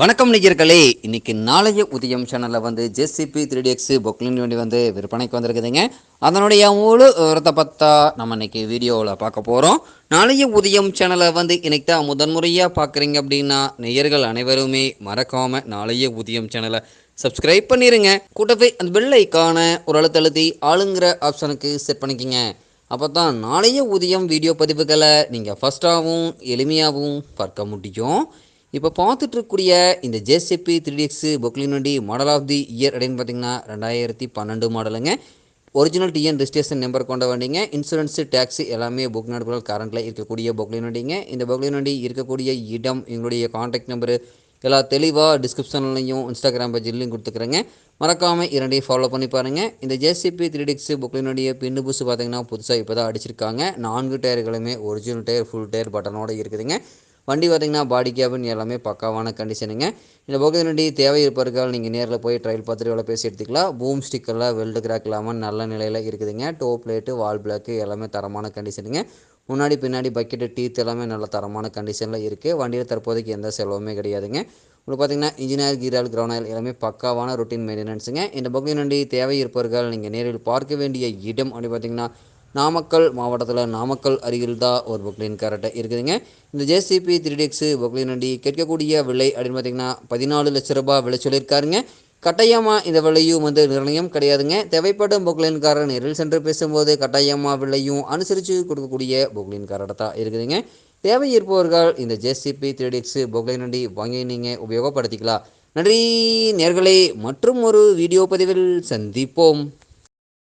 வணக்கம் நிகர்களே இன்னைக்கு நாளைய உதயம் சேனலில் வந்து JCB three D X Poclain வண்டி வந்து விற்பனைக்கு வந்திருக்குதுங்க. அதனுடைய முழு விவரத்தை பார்த்தா நம்ம இன்னைக்கு வீடியோவில் பார்க்க போகிறோம் நாளைய உதயம் சேனலை வந்து இன்னைக்கு தான் முதன்முறையாக பார்க்குறீங்க அப்படின்னா நேயர்கள் அனைவருமே மறக்காமல் நாளைய உதயம் சேனலை சப்ஸ்கிரைப் பண்ணிடுங்க கூட்டவே அந்த பெல் ஐக்கான ஒரு அழுத்தழுத்தி ஆளுங்கிற ஆப்ஷனுக்கு செட் பண்ணிக்கிங்க. அப்போ தான் நாளைய உதயம் வீடியோ பதிவுகளை நீங்கள் ஃபஸ்ட்டாகவும் எளிமையாகவும் பார்க்க முடியும். இப்போ பார்த்துட்டு இருக்கக்கூடிய இந்த ஜேசிபி த்ரீ எக்ஸு பொக்லின் வண்டி மாடல் ஆஃப் தி இயர் அப்படின்னு பார்த்தீங்கன்னா ரெண்டாயிரத்தி பன்னெண்டு மாடலுங்க. ஒரிஜினல் டிஎன் ரிஜிஸ்ட்ரேஷன் நம்பர் கொண்ட வண்டிங்க. இன்சூரன்ஸு டேக்ஸி எல்லாமே புக் நடப்புகள் கரண்ட்டில் இருக்கக்கூடிய பொக்லின் வண்டிங்க இந்த பொக்லின் வண்டி இருக்கக்கூடிய இடம் எங்களுடைய காண்டாக்ட் நம்பரு எல்லா தெளிவாக டிஸ்கிரிப்ஷன்லையும் இன்ஸ்டாகிராம் பேஜ்லையும் கொடுத்துக்கிறேங்க. மறக்காமல் இரண்டையும் ஃபாலோ பண்ணி பாருங்கள் இந்த ஜேசிபி த்ரீ டிக்ஸ் புக்லினுடைய பின்னு புதுசு பார்த்தீங்கன்னா புதுசாக இப்போ தான் அடிச்சிருக்காங்க. நான்கு டயர்களுமே ஒரிஜினல் டயர் ஃபுல் டயர் பட்டனோட இருக்குதுங்க. வண்டி பார்த்தீங்கன்னா பாடி கேபின் எல்லாமே பக்காவான கண்டிஷனுங்க இந்த புக்லினுடைய தேவை இருப்பவர்கள் நீங்கள் நேரில் போய் ட்ரையல் பார்த்துட்டு எவ்வளோ பேசி எடுத்துக்கலாம். பூம் ஸ்டிக்கெல்லாம் வெல்டு கிராக் இல்லாமல் நல்ல நிலையில் இருக்குதுங்க. டோ பிளேட்டு வால் பிளாக்கு எல்லாமே தரமான கண்டிஷனுங்க முன்னாடி பின்னாடி பக்கெட்டு டீத் எல்லாமே நல்ல தரமான கண்டிஷனில் இருக்குது வண்டியில் தற்போதைக்கு எந்த செலவுமே கிடையாதுங்க. உங்களுக்கு பார்த்தீங்கன்னா இன்ஜினியர் கீரால் கிரவுண்ட் ஆயில் எல்லாமே பக்காவான ரொட்டீன் மெயின்டெனன்ஸுங்க இந்த பக்கம் வண்டி தேவை இருப்பவர்கள் நீங்கள் நேரில் பார்க்க வேண்டிய இடம் அப்படி பார்த்தீங்கன்னா நாமக்கல் மாவட்டத்தில் நாமக்கல் அருகில் தான் ஒரு பொக்லின் கேரட்டை இருக்குதுங்க. இந்த ஜேசிபி த்ரீ டிஎக்ஸு பொக்லின் வண்டி கேட்கக்கூடிய விலை அப்படின்னு பார்த்தீங்கன்னா பதினாலு லட்ச ரூபாய் விலை சொல்லியிருக்காருங்க. கட்டாயமாக இந்த விலையும் வந்து நிர்ணயம் கிடையாதுங்க. தேவைப்படும் பொக்லின்காரர் நேரில் சென்று பேசும்போது கட்டாயமாக விலையும் அனுசரித்து கொடுக்கக்கூடிய பொக்லின்காரர் தான் இருக்குதுங்க. தேவை இருப்பவர்கள் இந்த ஜேசிபி த்ரீ டிஎக்ஸு பொக்லின் வண்டி வாங்கி நீங்கள் உபயோகப்படுத்திக்கலாம். நன்றி நேர்களை மற்றும் ஒரு வீடியோ பதிவில் சந்திப்போம்.